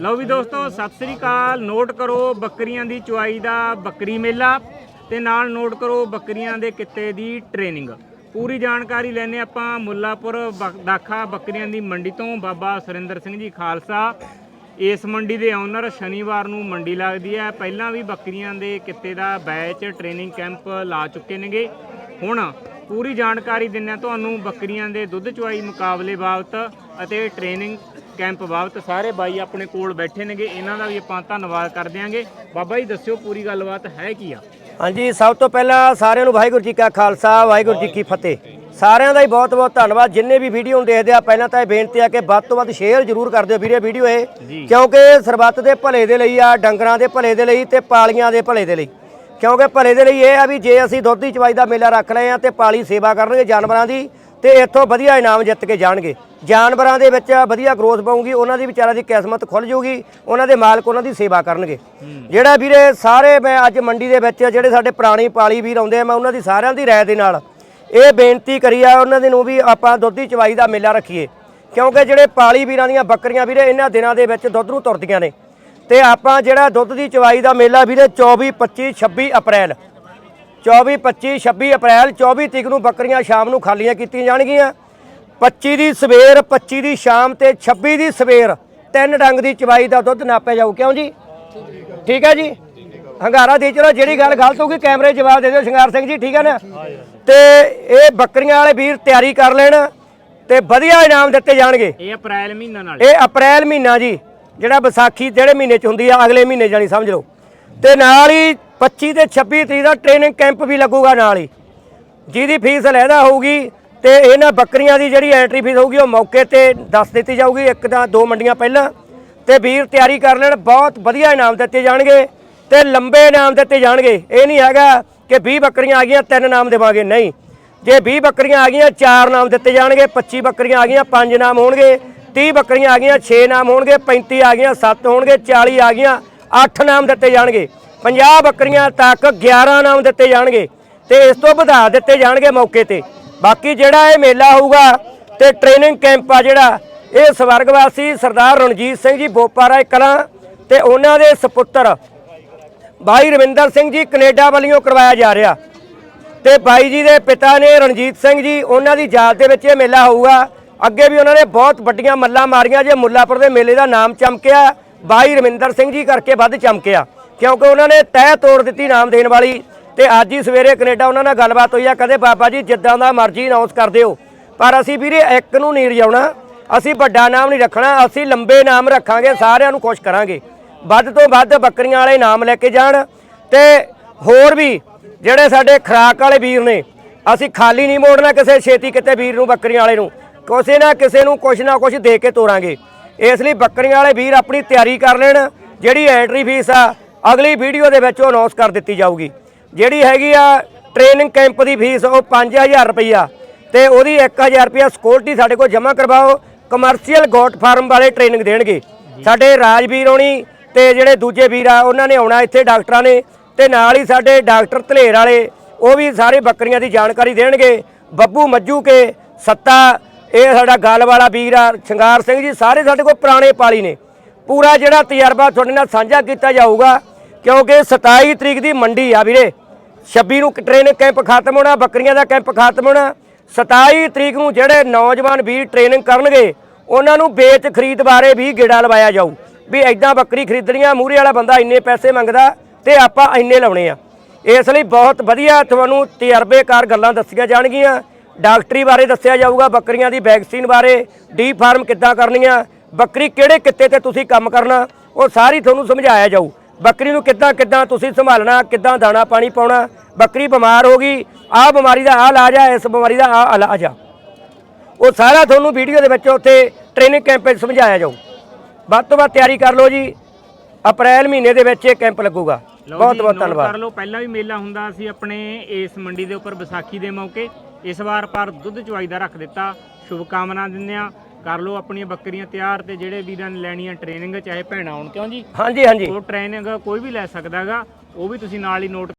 ਲਓ ਵੀ ਦੋਸਤੋ, ਸਤਿ ਸ੍ਰੀ ਅਕਾਲ। ਨੋਟ ਕਰੋ ਬੱਕਰੀਆਂ ਦੀ ਚੁਆਈ ਦਾ ਬੱਕਰੀ ਮੇਲਾ ਤੇ ਨਾਲ ਨੋਟ ਕਰੋ ਬੱਕਰੀਆਂ ਦੇ ਕਿੱਤੇ ਦੀ ਟ੍ਰੇਨਿੰਗ। ਪੂਰੀ ਜਾਣਕਾਰੀ ਲੈਣੇ ਆਪਾਂ ਮੁੱਲਾਪੁਰ ਬਕ- ਦਾਖਾ ਬੱਕਰੀਆਂ ਦੀ ਮੰਡੀ ਤੋਂ। ਬਾਬਾ ਸੁਰਿੰਦਰ ਸਿੰਘ ਜੀ ਖਾਲਸਾ, ਇਸ ਮੰਡੀ ਦੇ ਓਨਰ ਸ਼ਨੀਵਾਰ ਨੂੰ ਮੰਡੀ ਲੱਗਦੀ ਹੈ। ਪਹਿਲਾਂ ਵੀ ਬੱਕਰੀਆਂ ਦੇ ਕਿੱਤੇ ਦਾ ਬੈਚ ਟ੍ਰੇਨਿੰਗ ਕੈਂਪ ਲਾ ਚੁੱਕੇ ਨੇਗੇ। ਹੁਣ ਪੂਰੀ ਜਾਣਕਾਰੀ ਦਿੰਨੇ ਤੁਹਾਨੂੰ ਬੱਕਰੀਆਂ ਦੇ ਦੁੱਧ ਚੁਆਈ ਮੁਕਾਬਲੇ ਬਾਬਤ ਅਤੇ ਟ੍ਰੇਨਿੰਗ ਕੈਂਪ ਬਾਬਤ ਸਾਰੇ ਬਾਈ ਆਪਣੇ ਕੋਲ ਬੈਠੇ ਨੇਗੇ। ਇਹਨਾਂ ਦਾ ਵੀ ਆਪਾਂ ਧੰਨਵਾਦ ਕਰ ਦਿਆਂਗੇ ਬਾਬਾ ਜੀ ਦੱਸਿਓ ਪੂਰੀ ਗੱਲਬਾਤ ਹੈ ਕੀ ਆ? ਹਾਂਜੀ ਸਭ ਤੋਂ ਪਹਿਲਾਂ ਸਾਰਿਆਂ ਨੂੰ ਵਾਹਿਗੁਰੂ ਜੀ ਕਾ ਖਾਲਸਾ ਵਾਹਿਗੁਰੂ ਜੀ ਕੀ ਫਤਿਹ। ਸਾਰਿਆਂ ਦਾ ਹੀ ਬਹੁਤ ਬਹੁਤ ਧੰਨਵਾਦ। ਜਿੰਨੇ ਵੀ ਵੀਡੀਓ ਨੂੰ ਦੇਖਦੇ ਆ ਪਹਿਲਾਂ ਤਾਂ ਇਹ ਬੇਨਤੀ ਆ ਕਿ ਵੱਧ ਤੋਂ ਵੱਧ ਸ਼ੇਅਰ ਜ਼ਰੂਰ ਕਰ ਦਿਓ ਵੀਰੇ ਵੀਡੀਓ ਇਹ। ਕਿਉਂਕਿ ਸਰਬੱਤ ਦੇ ਭਲੇ ਦੇ ਲਈ ਆ ਡੰਗਰਾਂ ਦੇ ਭਲੇ ਦੇ ਲਈ ਤੇ ਪਾਲੀਆਂ ਦੇ ਭਲੇ ਦੇ ਲਈ। ਕਿਉਂਕਿ ਭਲੇ ਦੇ ਲਈ ਇਹ ਆ ਵੀ ਜੇ ਅਸੀਂ ਦੁੱਧ ਦੀ ਚਵਾਈ ਦਾ ਮੇਲਾ ਰੱਖ ਲਏ ਆ ਤੇ ਪਾਲੀ ਸੇਵਾ ਕਰਨਗੇ ਜਾਨਵਰਾਂ ਦੀ ਤੇ ਇੱਥੋਂ ਵਧੀਆ ਇਨਾਮ ਜਿੱਤ ਕੇ ਜਾਣਗੇ। ਜਾਨਵਰਾਂ ਦੇ ਵਿੱਚ ਵਧੀਆ ਗਰੋਥ ਪਾਊਗੀ ਉਹਨਾਂ ਦੀ ਵਿਚਾਰਾ ਦੀ ਕਿਸਮਤ ਖੁੱਲ ਜੂਗੀ ਉਹਨਾਂ ਦੇ ਮਾਲਕ ਉਹਨਾਂ ਦੀ ਸੇਵਾ ਕਰਨਗੇ। ਜਿਹੜਾ ਵੀਰੇ ਸਾਰੇ ਮੈਂ ਅੱਜ ਮੰਡੀ ਦੇ ਵਿੱਚ ਜਿਹੜੇ ਸਾਡੇ ਪੁਰਾਣੀ ਪਾਲੀ ਵੀਰ ਆਉਂਦੇ ਆ ਮੈਂ ਉਹਨਾਂ ਦੀ ਸਾਰਿਆਂ ਦੀ ਰਾਏ ਦੇ ਨਾਲ ਇਹ ਬੇਨਤੀ ਕਰੀ ਆ ਉਹਨਾਂ ਦੇ ਨੂੰ ਵੀ ਆਪਾਂ ਦੁੱਧ ਦੀ ਚਵਾਈ ਦਾ ਮੇਲਾ ਰੱਖੀਏ। ਕਿਉਂਕਿ ਜਿਹੜੇ ਪਾਲੀ ਵੀਰਾਂ ਦੀਆਂ ਬੱਕਰੀਆਂ ਵੀਰੇ ਇਹਨਾਂ ਦਿਨਾਂ ਦੇ ਵਿੱਚ ਦੁੱਧ ਨੂੰ ਤੁਰਦੀਆਂ ਨੇ। ਤੇ ਆਪਾਂ ਜਿਹੜਾ ਦੁੱਧ ਦੀ ਚਵਾਈ ਦਾ ਮੇਲਾ ਵੀਰੇ 24 25 26 ਅਪ੍ਰੈਲ 24 25 26 ਅਪ੍ਰੈਲ 24 ਤਰੀਕ ਨੂੰ ਬੱਕਰੀਆਂ ਸ਼ਾਮ ਨੂੰ ਖਾਲੀਆਂ ਕੀਤੀਆਂ ਜਾਣਗੀਆਂ। 25 ਦੀ ਸਵੇਰ 25 ਦੀ ਸ਼ਾਮ ਤੇ 26 ਦੀ ਸਵੇਰ ਤਿੰਨ ਡੰਗ ਦੀ ਚਵਾਈ ਦਾ ਦੁੱਧ ਨਾਪਿਆ ਜਾਊ। ਕਿਉਂ ਜੀ? ਠੀਕ ਹੈ ਜੀ? ਹੰਗਾਰਾ ਦੇ ਚਲੋ ਜਿਹੜੀ ਗੱਲ ਗਲਤ ਹੋਊਗੀ ਕੈਮਰੇ ਜਵਾਬ ਦੇ ਦਿਓ ਸ਼ਿੰਗਾਰ ਸਿੰਘ ਜੀ ਠੀਕ ਹੈ ਨਾ? ਤੇ ਇਹ ਬੱਕਰੀਆਂ ਵਾਲੇ ਵੀਰ ਤਿਆਰੀ ਕਰ ਲੈਣ ਤੇ ਵਧੀਆ ਇਨਾਮ ਦਿੱਤੇ ਜਾਣਗੇ। ਇਹ ਅਪ੍ਰੈਲ ਮਹੀਨਾ ਨਾਲ। ਇਹ ਅਪ੍ਰੈਲ ਮਹੀਨਾ ਜੀ ਜਿਹੜਾ ਵਿਸਾਖੀ ਜਿਹੜੇ ਮਹੀਨੇ ਚ ਹੁੰਦੀ ਆ ਅਗਲੇ ਮਹੀਨੇ ਜਾਨੀ ਸਮਝ ਲਓ। ਤੇ ਨਾਲ ਹੀ 25 ਤੇ 26 ਤਰੀਕ ਦਾ ਟ੍ਰੇਨਿੰਗ ਕੈਂਪ ਵੀ ਲੱਗੂਗਾ ਨਾਲ ਹੀ। ਜਿਹਦੀ ਫੀਸ ਲੈਦਾ ਹੋਊਗੀ ਤੇ ਇਹਨਾਂ ਬੱਕਰੀਆਂ ਦੀ ਜਿਹੜੀ ਐਂਟਰੀ ਫੀਸ ਹੋਊਗੀ, ਉਹ ਮੌਕੇ ਤੇ ਦੱਸ ਦਿੱਤੀ ਜਾਊਗੀ, ਇੱਕ ਤਾਂ ਦੋ ਮੰਡੀਆਂ ਪਹਿਲਾਂ। ਤੇ ਵੀਰ ਤਿਆਰੀ ਕਰ ਲੈਣ, ਬਹੁਤ ਵਧੀਆ ਇਨਾਮ ਦਿੱਤੇ ਜਾਣਗੇ ਤੇ ਲੰਬੇ ਇਨਾਮ ਦਿੱਤੇ ਜਾਣਗੇ। ਇਹ ਨਹੀਂ ਹੈਗਾ ਕਿ 20 ਬੱਕਰੀਆਂ ਆ ਗਈਆਂ, ਤਿੰਨ ਨਾਮ ਦੇਵਾਂਗੇ, ਨਹੀਂ। ਜੇ 20 ਬੱਕਰੀਆਂ ਆ ਗਈਆਂ, ਚਾਰ ਨਾਮ ਦਿੱਤੇ ਜਾਣਗੇ 25 ਬੱਕਰੀਆਂ ਆ ਗਈਆਂ, ਪੰਜ ਨਾਮ ਹੋਣਗੇ 30 ਬੱਕਰੀਆਂ ਆ ਗਈਆਂ 6 ਨਾਮ ਹੋਣਗੇ 35 ਆ ਗਈਆਂ 7 ਹੋਣਗੇ 40 ਆ ਗਈਆਂ 8 ਨਾਮ ਦਿੱਤੇ ਜਾਣਗੇ। 50 ਬੱਕਰੀਆਂ ਤੱਕ 11 ਨਾਮ ਦਿੱਤੇ ਜਾਣਗੇ ਤੇ ਇਸ ਤੋਂ ਵਧਾ ਦਿੱਤੇ ਜਾਣਗੇ ਮੌਕੇ ਤੇ। ਬਾਕੀ ਜਿਹੜਾ ਇਹ ਮੇਲਾ ਹੋਊਗਾ ਤੇ ਟ੍ਰੇਨਿੰਗ ਕੈਂਪ ਆ ਜਿਹੜਾ, ਇਹ ਸਵਰਗਵਾਸੀ ਸਰਦਾਰ ਰਣਜੀਤ ਸਿੰਘ ਜੀ ਬੋਪਾਰਾ ਕਲਾਂ ਤੇ ਉਹਨਾਂ ਦੇ ਸੁਪੁੱਤਰ ਭਾਈ ਰਵਿੰਦਰ ਸਿੰਘ ਜੀ ਕੈਨੇਡਾ ਵੱਲੋਂ ਕਰਵਾਇਆ ਜਾ ਰਿਹਾ। ਤੇ ਬਾਈ ਜੀ ਦੇ ਪਿਤਾ ਨੇ ਰਣਜੀਤ ਸਿੰਘ ਜੀ, ਉਹਨਾਂ ਦੀ ਯਾਦ ਦੇ ਵਿੱਚ ਇਹ ਮੇਲਾ ਹੋਊਗਾ। ਅੱਗੇ ਵੀ ਉਹਨਾਂ ਨੇ ਬਹੁਤ ਵੱਡੀਆਂ ਮੱਲਾਂ ਮਾਰੀਆਂ, ਜੇ ਮੁੱਲਾਪੁਰ ਦੇ ਮੇਲੇ ਦਾ ਨਾਮ ਚਮਕਿਆ, ਬਾਈ ਰਵਿੰਦਰ ਸਿੰਘ ਜੀ ਕਰਕੇ ਵੱਧ ਚਮਕਿਆ। ਕਿਉਂਕਿ ਉਹਨਾਂ ਨੇ ਤਹਿ ਤੋੜ ਦਿੱਤੀ ਨਾਮ ਦੇਣ ਵਾਲੀ ਤੇ ਅੱਜ ਹੀ ਸਵੇਰੇ ਕੈਨੇਡਾ ਉਹਨਾਂ ਨਾਲ ਗੱਲਬਾਤ ਹੋਈ ਆ ਕਦੇ ਬਾਬਾ ਜੀ, ਜਿੱਦਾਂ ਦਾ ਮਰਜ਼ੀ ਅਨਾਉਂਸ ਕਰ ਦਿਓ। ਪਰ ਅਸੀਂ ਵੀਰੇ ਇੱਕ ਨੂੰ ਨਹੀਂ ਰਜਾਉਣਾ ਅਸੀਂ ਵੱਡਾ ਨਾਮ ਨਹੀਂ ਰੱਖਣਾ। ਅਸੀਂ ਲੰਬੇ ਨਾਮ ਰੱਖਾਂਗੇ, ਸਾਰਿਆਂ ਨੂੰ ਖੁਸ਼ ਕਰਾਂਗੇ। ਵੱਧ ਤੋਂ ਵੱਧ ਬੱਕਰੀਆਂ ਵਾਲੇ ਨਾਮ ਲੈ ਕੇ ਜਾਣ ਤੇ ਹੋਰ ਵੀ ਜਿਹੜੇ ਸਾਡੇ ਖਰਾਕ ਵਾਲੇ ਵੀਰ ਨੇ, ਅਸੀਂ ਖਾਲੀ ਨਹੀਂ ਮੋੜਨਾ ਕਿਸੇ ਛੇਤੀ ਕਿਤੇ ਵੀਰ ਨੂੰ, ਬੱਕਰੀਆਂ ਵਾਲੇ ਨੂੰ। ਕਿਸੇ ਨਾ ਕਿਸੇ ਨੂੰ ਕੁਛ ਨਾ ਕੁਛ ਦੇ ਕੇ ਤੋਰਾਂਗੇ। ਇਸ ਲਈ ਬੱਕਰੀਆਂ ਵਾਲੇ ਵੀਰ ਆਪਣੀ ਤਿਆਰੀ ਕਰ ਲੈਣ। ਜਿਹੜੀ ਐਂਟਰੀ ਫੀਸ ਆ ਅਗਲੀ ਵੀਡੀਓ ਦੇ ਵਿੱਚ ਉਹ ਅਨਾਉਂਸ ਕਰ ਦਿੱਤੀ ਜਾਊਗੀ। ਜਿਹੜੀ ਹੈਗੀ ਆ ਟ੍ਰੇਨਿੰਗ ਕੈਂਪ ਦੀ ਫੀਸ ਉਹ 5000 ਰੁਪਈਆ। ਤੇ ਉਹਦੀ 1000 ਰੁਪਈਆ ਸਿਕਿਉਰਿਟੀ ਸਾਡੇ ਕੋਲ ਜਮ੍ਹਾਂ ਕਰਵਾਓ। ਕਮਰਸ਼ੀਅਲ ਗੋਟ ਫਾਰਮ ਵਾਲੇ ਟ੍ਰੇਨਿੰਗ ਦੇਣਗੇ। ਸਾਡੇ ਰਾਜਵੀਰ ਹੋਣੀ ਤੇ ਜਿਹੜੇ ਦੂਜੇ ਵੀਰ ਆ ਉਹਨਾਂ ਨੇ ਆਉਣਾ ਇੱਥੇ ਡਾਕਟਰਾਂ ਨੇ। ਤੇ ਨਾਲ ਹੀ ਸਾਡੇ ਡਾਕਟਰ ਧਲੇਰ ਵਾਲੇ ਉਹ ਵੀ ਸਾਰੇ ਬੱਕਰੀਆਂ ਦੀ ਜਾਣਕਾਰੀ ਦੇਣਗੇ। ਬੱਬੂ ਮੱਜੂ ਕੇ ਸੱਤਾ ਇਹ ਸਾਡਾ ਗੱਲ ਵਾਲਾ ਵੀਰ ਆ ਸ਼ਿੰਗਾਰ ਸਿੰਘ ਜੀ ਸਾਰੇ ਸਾਡੇ ਕੋਲ ਪੁਰਾਣੇ ਪਾਲੀ ਨੇ। ਪੂਰਾ ਜਿਹੜਾ ਤਜਰਬਾ ਤੁਹਾਡੇ ਨਾਲ ਸਾਂਝਾ ਕੀਤਾ ਜਾਊਗਾ, ਕਿਉਂਕਿ 27 ਤਰੀਕ ਦੀ ਮੰਡੀ ਆ ਵੀਰੇ। 26 ਨੂੰ ਟ੍ਰੇਨਿੰਗ ਕੈਂਪ ਖਤਮ ਹੋਣਾ, ਬੱਕਰੀਆਂ ਦਾ ਕੈਂਪ ਖਤਮ ਹੋਣਾ। 27 ਤਰੀਕ ਨੂੰ ਜਿਹੜੇ ਨੌਜਵਾਨ ਵੀਰ ਟ੍ਰੇਨਿੰਗ ਕਰਨਗੇ, ਉਹਨਾਂ ਨੂੰ ਵੇਚ ਖਰੀਦ ਬਾਰੇ ਵੀ ਗੇੜਾ ਲਵਾਇਆ ਜਾਊ। ਵੀ ਐਦਾਂ ਬੱਕਰੀ ਖਰੀਦਣੀਆਂ, ਮੂਹਰੇ ਵਾਲਾ ਬੰਦਾ ਇੰਨੇ ਪੈਸੇ ਮੰਗਦਾ ਤੇ ਆਪਾਂ ਇੰਨੇ ਲਾਉਣੇ ਆ। ਇਸ ਲਈ ਬਹੁਤ ਵਧੀਆ ਤੁਹਾਨੂੰ ਤਜਰਬੇਕਾਰ ਗੱਲਾਂ ਦੱਸੀਆਂ ਜਾਣਗੀਆਂ। ਡਾਕਟਰੀ ਬਾਰੇ ਦੱਸਿਆ ਜਾਊਗਾ, ਬੱਕਰੀਆਂ ਦੀ ਵੈਕਸੀਨ ਬਾਰੇ ਡੀ ਫਾਰਮ ਕਿੱਦਾਂ ਕਰਨੀਆਂ ਬੱਕਰੀ ਕਿਹੜੇ ਕਿੱਤੇ ਤੇ ਤੁਸੀਂ ਕੰਮ ਕਰਨਾ ਉਹ ਸਾਰੀ ਤੁਹਾਨੂੰ ਸਮਝਾਇਆ ਜਾਊ। ਬੱਕਰੀ ਨੂੰ ਕਿੱਦਾਂ ਕਿੱਦਾਂ ਤੁਸੀਂ ਸੰਭਾਲਣਾ ਕਿੱਦਾਂ ਦਾਣਾ ਪਾਣੀ ਪਾਉਣਾ ਬੱਕਰੀ ਬਿਮਾਰ ਹੋ ਗਈ ਆਹ ਬਿਮਾਰੀ ਦਾ ਆਹ ਇਲਾਜ ਆ ਇਸ ਬਿਮਾਰੀ ਦਾ ਆਹ ਇਲਾਜ ਆ। ਉਹ ਸਾਰਾ ਤੁਹਾਨੂੰ ਵੀਡੀਓ ਦੇ ਵਿੱਚ ਉੱਥੇ ਟ੍ਰੇਨਿੰਗ ਕੈਂਪ ਵਿੱਚ ਸਮਝਾਇਆ ਜਾਊ। ਵੱਧ ਤੋਂ ਵੱਧ ਤਿਆਰੀ ਕਰ ਲਓ ਜੀ। ਅਪ੍ਰੈਲ ਮਹੀਨੇ ਦੇ ਵਿੱਚ ਇਹ ਕੈਂਪ ਲੱਗੂਗਾ। ਬਹੁਤ ਬਹੁਤ ਧੰਨਵਾਦ। ਕਰ ਲਓ ਪਹਿਲਾਂ ਵੀ ਮੇਲਾ ਹੁੰਦਾ ਸੀ ਆਪਣੇ ਇਸ ਮੰਡੀ ਦੇ ਉੱਪਰ ਵਿਸਾਖੀ ਦੇ ਮੌਕੇ। ਇਸ ਵਾਰ ਪਰ ਦੁੱਧ ਚੁਆਈ ਦਾ ਰੱਖ ਦਿੱਤਾ। ਸ਼ੁਭ ਕਾਮਨਾ ਦਿੰਦੇ ਆ ਕਰ ਲਓ ਆਪਣੀਆਂ ਬੱਕਰੀਆਂ ਤਿਆਰ ਤੇ ਜਿਹੜੇ ਵੀਰਾਂ ਨੇ ਲੈਣੀਆਂ ਟ੍ਰੇਨਿੰਗ ਚਾਹੇ ਭੈਣਾਂ ਆਉਣ ਕਿਉਂ ਜੀ? ਹਾਂਜੀ ਹਾਂਜੀ। ਉਹ ਟ੍ਰੇਨਿੰਗ ਕੋਈ ਵੀ ਲੈ ਸਕਦਾਗਾ ਉਹ ਵੀ ਤੁਸੀਂ ਨਾਲ ਹੀ ਨੋਟ